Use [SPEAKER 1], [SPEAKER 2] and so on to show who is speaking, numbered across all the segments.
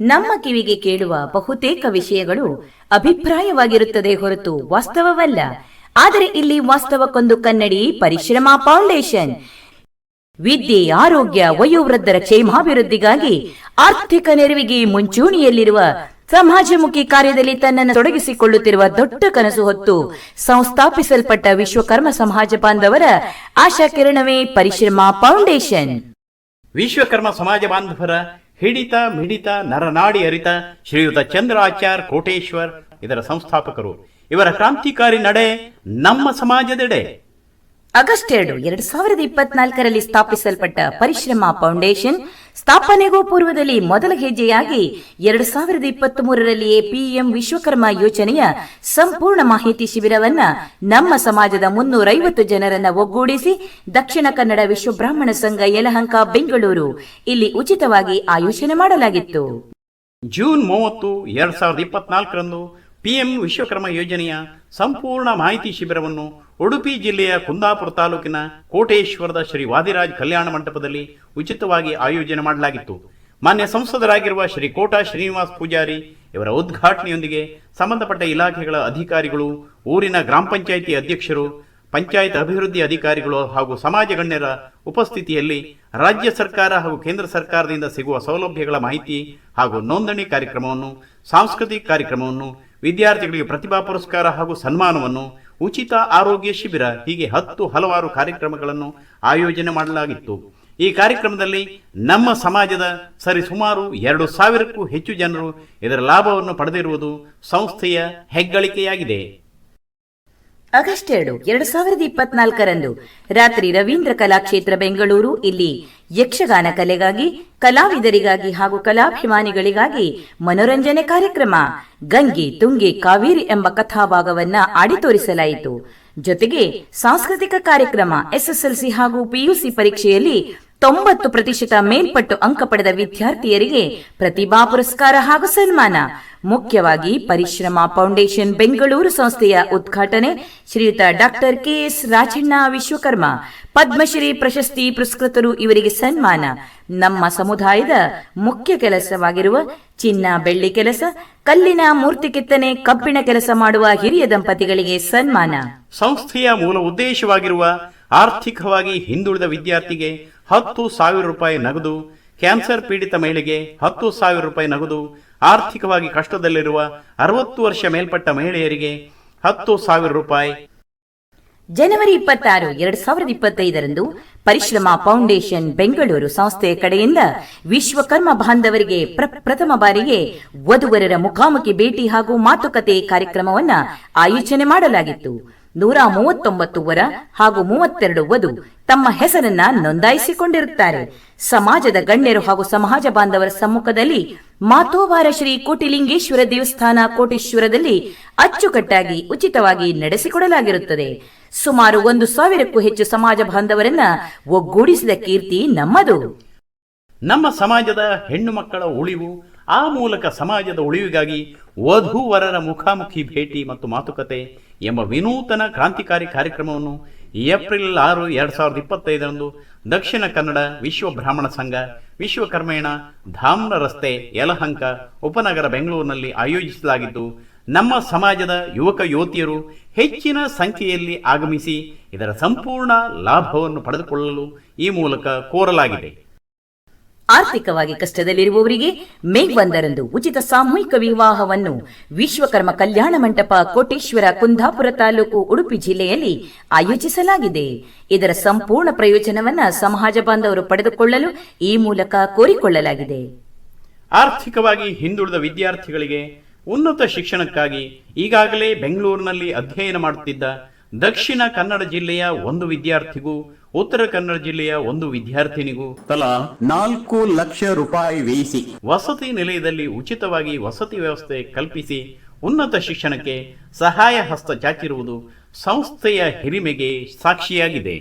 [SPEAKER 1] ನಮ್ಮ ಕಿವಿಗೆ ಕೇಳುವ ಬಹುತೇಕ ವಿಷಯಗಳು ಅಭಿಪ್ರಾಯವಾಗಿರುತ್ತದೆ ಹೊರತು ವಾಸ್ತವವಲ್ಲ. ಆದರೆ ಇಲ್ಲಿ ವಾಸ್ತವಕ್ಕೊಂದು ಕನ್ನಡಿ ಪರಿಶ್ರಮ ಫೌಂಡೇಶನ್. ವಿದ್ಯೆ, ಆರೋಗ್ಯ, ವಯೋವೃದ್ಧರ ಕ್ಷೇಮಾಭಿವೃದ್ಧಿಗಾಗಿ ಆರ್ಥಿಕ ನೆರವಿಗೆ ಮುಂಚೂಣಿಯಲ್ಲಿರುವ ಸಮಾಜಮುಖಿ ಕಾರ್ಯದಲ್ಲಿ ತನ್ನನ್ನು ತೊಡಗಿಸಿಕೊಳ್ಳುತ್ತಿರುವ ದೊಡ್ಡ ಕನಸು ಹೊತ್ತು ಸಂಸ್ಥಾಪಿಸಲ್ಪಟ್ಟ ವಿಶ್ವಕರ್ಮ ಸಮಾಜ ಬಾಂಧವರ ಆಶಾ ಕಿರಣವೇ ಪರಿಶ್ರಮ ಫೌಂಡೇಶನ್.
[SPEAKER 2] ವಿಶ್ವಕರ್ಮ ಸಮಾಜ ಬಾಂಧವರ ಹಿಡಿತ ಮಿಡಿತ ನರನಾಡಿ ಅರಿತ ಶ್ರೀಯುತ ಚಂದ್ರಾಚಾರ್ ಕೋಟೇಶ್ವರ್ ಇದರ ಸಂಸ್ಥಾಪಕರು. ಇವರ ಕ್ರಾಂತಿಕಾರಿ ನಡೆ ನಮ್ಮ ಸಮಾಜದೆಡೆ.
[SPEAKER 1] ಆಗಸ್ಟ್ ಎರಡು, ಎರಡ್ ಸಾವಿರದ ಇಪ್ಪತ್ನಾಲ್ಕರಲ್ಲಿ ಸ್ಥಾಪಿಸಲ್ಪಟ್ಟ ಪರಿಶ್ರಮ ಫೌಂಡೇಶನ್ ಸ್ಥಾಪನೆಗೂ ಪೂರ್ವದಲ್ಲಿ ಮೊದಲ ಹೆಜ್ಜೆಯಾಗಿ ಎರಡು ಸಾವಿರದ ಇಪ್ಪತ್ತ್ ಮೂರರಲ್ಲಿಯೇ ಪಿಎಂ ವಿಶ್ವಕರ್ಮ ಯೋಜನೆಯ ಸಂಪೂರ್ಣ ಮಾಹಿತಿ ಶಿಬಿರವನ್ನ ನಮ್ಮ ಸಮಾಜದ ಮುನ್ನೂರೈವತ್ತು ಜನರನ್ನ ಒಗ್ಗೂಡಿಸಿ ದಕ್ಷಿಣ ಕನ್ನಡ ವಿಶ್ವ ಬ್ರಾಹ್ಮಣ ಸಂಘ ಯಲಹಂಕ, ಬೆಂಗಳೂರು. ಇಲ್ಲಿ ಉಚಿತವಾಗಿ ಆಯೋಜನೆ ಮಾಡಲಾಗಿತ್ತು.
[SPEAKER 2] ಜೂನ್ ಮೂವತ್ತು, ಎರಡ್ ಸಾವಿರದ ಇಪ್ಪತ್ನಾಲ್ಕರಂದು ಪಿಎಂ ವಿಶ್ವಕರ್ಮ ಯೋಜನೆಯ ಸಂಪೂರ್ಣ ಮಾಹಿತಿ ಶಿಬಿರವನ್ನು ಉಡುಪಿ ಜಿಲ್ಲೆಯ ಕುಂದಾಪುರ ತಾಲೂಕಿನ ಕೋಟೇಶ್ವರದ ಶ್ರೀ ವಾದಿರಾಜ್ ಕಲ್ಯಾಣ ಮಂಟಪದಲ್ಲಿ ಉಚಿತವಾಗಿ ಆಯೋಜನೆ ಮಾಡಲಾಗಿತ್ತು. ಮಾನ್ಯ ಸಂಸದರಾಗಿರುವ ಶ್ರೀ ಕೋಟಾ ಶ್ರೀನಿವಾಸ್ ಪೂಜಾರಿ ಇವರ ಉದ್ಘಾಟನೆಯೊಂದಿಗೆ ಸಂಬಂಧಪಟ್ಟ ಇಲಾಖೆಗಳ ಅಧಿಕಾರಿಗಳು, ಊರಿನ ಗ್ರಾಮ ಪಂಚಾಯಿತಿ ಅಧ್ಯಕ್ಷರು, ಪಂಚಾಯತ್ ಅಭಿವೃದ್ಧಿ ಅಧಿಕಾರಿಗಳು ಹಾಗೂ ಸಮಾಜ ಗಣ್ಯರ ಉಪಸ್ಥಿತಿಯಲ್ಲಿ ರಾಜ್ಯ ಸರ್ಕಾರ ಹಾಗೂ ಕೇಂದ್ರ ಸರ್ಕಾರದಿಂದ ಸಿಗುವ ಸೌಲಭ್ಯಗಳ ಮಾಹಿತಿ ಹಾಗೂ ನೋಂದಣಿ ಕಾರ್ಯಕ್ರಮವನ್ನು, ಸಾಂಸ್ಕೃತಿಕ ಕಾರ್ಯಕ್ರಮವನ್ನು ವಿದ್ಯಾರ್ಥಿಗಳಿಗೆ ಪ್ರತಿಭಾ ಪುರಸ್ಕಾರ ಹಾಗೂ ಸನ್ಮಾನವನ್ನು ಉಚಿತ ಆರೋಗ್ಯ ಶಿಬಿರ, ಹೀಗೆ ಹತ್ತು ಹಲವಾರು ಕಾರ್ಯಕ್ರಮಗಳನ್ನು ಆಯೋಜನೆ ಮಾಡಲಾಗಿತ್ತು. ಈ ಕಾರ್ಯಕ್ರಮದಲ್ಲಿ ನಮ್ಮ ಸಮಾಜದ ಸರಿ ಸುಮಾರು ಎರಡು ಸಾವಿರಕ್ಕೂ ಹೆಚ್ಚು ಜನರು ಇದರ ಲಾಭವನ್ನು ಪಡೆದಿರುವುದು ಸಂಸ್ಥೆಯ ಹೆಗ್ಗಳಿಕೆಯಾಗಿದೆ.
[SPEAKER 1] ಆಗಸ್ಟ್ ಎರಡು ಎರಡು ಸಾವಿರದ ಇಪ್ಪತ್ನಾಲ್ಕರಂದು ರಾತ್ರಿ ರವೀಂದ್ರ ಕಲಾಕ್ಷೇತ್ರ ಬೆಂಗಳೂರು, ಇಲ್ಲಿ ಯಕ್ಷಗಾನ ಕಲೆಗಾಗಿ, ಕಲಾವಿದರಿಗಾಗಿ ಹಾಗೂ ಕಲಾಭಿಮಾನಿಗಳಿಗಾಗಿ ಮನೋರಂಜನೆ ಕಾರ್ಯಕ್ರಮ, ಗಂಗೆ, ತುಂಗೆ, ಕಾವೇರಿ ಎಂಬ ಕಥಾಭಾಗವನ್ನ ಆಡಿ ತೋರಿಸಲಾಯಿತು. ಜೊತೆಗೆ ಸಾಂಸ್ಕೃತಿಕ ಕಾರ್ಯಕ್ರಮ, ಎಸ್ಎಸ್ಎಲ್ಸಿ ಹಾಗೂ ಪಿಯುಸಿ ಪರೀಕ್ಷೆಯಲ್ಲಿ ತೊಂಬತ್ತು ಪ್ರತಿಶತ ಮೇಲ್ಪಟ್ಟು ಅಂಕ ಪಡೆದ ವಿದ್ಯಾರ್ಥಿಯರಿಗೆ ಪ್ರತಿಭಾ ಪುರಸ್ಕಾರ ಹಾಗೂ ಸನ್ಮಾನ. ಮುಖ್ಯವಾಗಿ ಪರಿಶ್ರಮ ಫೌಂಡೇಶನ್ ಬೆಂಗಳೂರು ಸಂಸ್ಥೆಯ ಉದ್ಘಾಟನೆ ಶ್ರೀಯುತ ಡಾಕ್ಟರ್ ಕೆಎಸ್ ರಾಜಣ್ಣ ವಿಶ್ವಕರ್ಮ, ಪದ್ಮಶ್ರೀ ಪ್ರಶಸ್ತಿ ಪುರಸ್ಕೃತರು ಇವರಿಗೆ ಸನ್ಮಾನ. ನಮ್ಮ ಸಮುದಾಯದ ಮುಖ್ಯ ಕೆಲಸವಾಗಿರುವ ಚಿನ್ನ ಬೆಳ್ಳಿ ಕೆಲಸ, ಕಲ್ಲಿನ ಮೂರ್ತಿ ಕೆತ್ತನೆ, ಕಬ್ಬಿಣ ಕೆಲಸ ಮಾಡುವ ಹಿರಿಯ ದಂಪತಿಗಳಿಗೆ ಸನ್ಮಾನ.
[SPEAKER 2] ಸಂಸ್ಥೆಯ ಮೂಲ ಉದ್ದೇಶವಾಗಿರುವ ಆರ್ಥಿಕವಾಗಿ ಹಿಂದುಳಿದ ವಿದ್ಯಾರ್ಥಿಗೆ ಹತ್ತು ಸಾವಿರ ರೂಪಾಯಿ ನಗದು, ಕ್ಯಾನ್ಸರ್ ಪೀಡಿತ ಮಹಿಳೆಗೆ ಹತ್ತು ಸಾವಿರ ರೂಪಾಯಿ ನಗದು ಆರ್ಥಿಕವಾಗಿ ಕಷ್ಟದಲ್ಲಿರುವ ಅರವತ್ತು ವರ್ಷ ಮೇಲ್ಪಟ್ಟ ಮಹಿಳೆಯರಿಗೆ ಹತ್ತು ಸಾವಿರ ರೂಪಾಯಿ.
[SPEAKER 1] ಜನವರಿ ಇಪ್ಪತ್ತಾರು, ಎರಡ್ ಸಾವಿರದ ಇಪ್ಪತ್ತೈದರಂದು ಪರಿಶ್ರಮ ಫೌಂಡೇಶನ್ ಬೆಂಗಳೂರು ಸಂಸ್ಥೆಯ ಕಡೆಯಿಂದ ವಿಶ್ವಕರ್ಮ ಬಾಂಧವರಿಗೆ ಪ್ರ- ಪ್ರಥಮ ಬಾರಿಗೆ ವಧುವರರ ಮುಖಾಮುಖಿ ಭೇಟಿ ಹಾಗೂ ಮಾತುಕತೆ ಕಾರ್ಯಕ್ರಮವನ್ನು ಆಯೋಜನೆ ಮಾಡಲಾಗಿತ್ತು. ನೂರ ಮೂವತ್ತೊಂಬತ್ತು ವರ ಹಾಗೂ ಮೂವತ್ತೆರಡು ವಧು ತಮ್ಮ ಹೆಸರನ್ನ ನೋಂದಾಯಿಸಿಕೊಂಡಿರುತ್ತಾರೆ. ಸಮಾಜದ ಗಣ್ಯರು ಹಾಗೂ ಸಮಾಜ ಬಾಂಧವರ ಸಮ್ಮುಖದಲ್ಲಿ ಮಾತೋವಾರ ಶ್ರೀ ಕೋಟಿಲಿಂಗೇಶ್ವರ ದೇವಸ್ಥಾನ ಕೋಟೇಶ್ವರದಲ್ಲಿ ಅಚ್ಚುಕಟ್ಟಾಗಿ ಉಚಿತವಾಗಿ ನಡೆಸಿಕೊಡಲಾಗಿರುತ್ತದೆ. ಸುಮಾರು ಒಂದು ಸಾವಿರಕ್ಕೂ ಹೆಚ್ಚು ಸಮಾಜ ಬಾಂಧವರನ್ನ ಒಗ್ಗೂಡಿಸಿದ ಕೀರ್ತಿ ನಮ್ಮದು.
[SPEAKER 2] ನಮ್ಮ ಸಮಾಜದ ಹೆಣ್ಣು ಮಕ್ಕಳ ಉಳಿವು, ಆ ಮೂಲಕ ಸಮಾಜದ ಉಳಿವಿಗಾಗಿ ವಧುವರರ ಮುಖಾಮುಖಿ ಭೇಟಿ ಮತ್ತು ಮಾತುಕತೆ ಎಂಬ ವಿನೂತನ ಕ್ರಾಂತಿಕಾರಿ ಕಾರ್ಯಕ್ರಮವನ್ನು ಏಪ್ರಿಲ್ ಆರು ಎರಡ್ ಸಾವಿರದ ಇಪ್ಪತ್ತೈದರಂದು ದಕ್ಷಿಣ ಕನ್ನಡ ವಿಶ್ವ ಬ್ರಾಹ್ಮಣ ಸಂಘ, ವಿಶ್ವಕರ್ಮೇಣ ಧಾಮ್ರ ರಸ್ತೆ ಯಲಹಂಕ ಉಪನಗರ ಬೆಂಗಳೂರಿನಲ್ಲಿ ಆಯೋಜಿಸಲಾಗಿದ್ದು, ನಮ್ಮ ಸಮಾಜದ ಯುವಕ ಯುವತಿಯರು ಹೆಚ್ಚಿನ ಸಂಖ್ಯೆಯಲ್ಲಿ ಆಗಮಿಸಿ ಇದರ ಸಂಪೂರ್ಣ ಲಾಭವನ್ನು ಪಡೆದುಕೊಳ್ಳಲು ಈ ಮೂಲಕ ಕೋರಲಾಗಿದೆ.
[SPEAKER 1] ಆರ್ಥಿಕವಾಗಿ ಕಷ್ಟದಲ್ಲಿರುವವರಿಗೆ ಮೇ ಒಂದರಂದು ಉಚಿತ ಸಾಮೂಹಿಕ ವಿವಾಹವನ್ನು ವಿಶ್ವಕರ್ಮ ಕಲ್ಯಾಣ ಮಂಟಪ ಕೋಟೇಶ್ವರ ಕುಂದಾಪುರ ತಾಲೂಕು ಉಡುಪಿ ಜಿಲ್ಲೆಯಲ್ಲಿ ಆಯೋಜಿಸಲಾಗಿದೆ. ಇದರ ಸಂಪೂರ್ಣ ಪ್ರಯೋಜನವನ್ನ ಸಮಾಜ ಬಾಂಧವರು ಪಡೆದುಕೊಳ್ಳಲು ಈ ಮೂಲಕ ಕೋರಿಕೊಳ್ಳಲಾಗಿದೆ.
[SPEAKER 2] ಆರ್ಥಿಕವಾಗಿ ಹಿಂದುಳಿದ ವಿದ್ಯಾರ್ಥಿಗಳಿಗೆ ಉನ್ನತ ಶಿಕ್ಷಣಕ್ಕಾಗಿ ಈಗಾಗಲೇ ಬೆಂಗಳೂರಿನಲ್ಲಿ ಅಧ್ಯಯನ ಮಾಡುತ್ತಿದ್ದ ದಕ್ಷಿಣ ಕನ್ನಡ ಜಿಲ್ಲೆಯ ಒಂದು ವಿದ್ಯಾರ್ಥಿಗೂ ಉತ್ತರ ಕನ್ನಡ ಜಿಲ್ಲೆಯ ಒಂದು ವಿದ್ಯಾರ್ಥಿನಿಗೂ
[SPEAKER 3] ತಲಾ ನಾಲ್ಕು ಲಕ್ಷ ರೂಪಾಯಿ ವ್ಯಯಿಸಿ
[SPEAKER 2] ವಸತಿ ನಿಲಯದಲ್ಲಿ ಉಚಿತವಾಗಿ ವಸತಿ ವ್ಯವಸ್ಥೆ ಕಲ್ಪಿಸಿ ಉನ್ನತ ಶಿಕ್ಷಣಕ್ಕೆ ಸಹಾಯ ಹಸ್ತ ಚಾಚಿರುವುದು ಸಂಸ್ಥೆಯ ಹಿರಿಮೆಗೆ ಸಾಕ್ಷಿಯಾಗಿದೆ.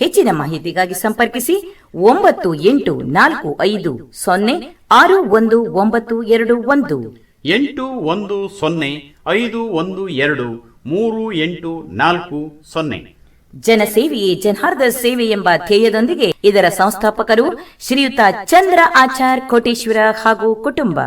[SPEAKER 1] ಹೆಚ್ಚಿನ ಮಾಹಿತಿಗಾಗಿ ಸಂಪರ್ಕಿಸಿ ಒಂಬತ್ತು ಎಂಟು ನಾಲ್ಕು ಐದು ಸೊನ್ನೆ ಆರು ಒಂದು ಒಂಬತ್ತು ಎರಡು ಒಂದು.
[SPEAKER 2] ಎಂಟು ಒಂದು ಸೊನ್ನೆ ಐದು ಒಂದು ಎರಡು ಮೂರು, ಎಂಟು, ನಾಲ್ಕು, ಸೊನ್ನೆ.
[SPEAKER 1] ಜನಸೇವೆಯೇ ಜನಾರ್ದ ಸೇವೆ ಎಂಬ ಧ್ಯೇಯದೊಂದಿಗೆ ಇದರ ಸಂಸ್ಥಾಪಕರು ಶ್ರೀಯುತ ಚಂದ್ರ ಆಚಾರ್ ಕೋಟೇಶ್ವರ ಹಾಗೂ ಕುಟುಂಬ.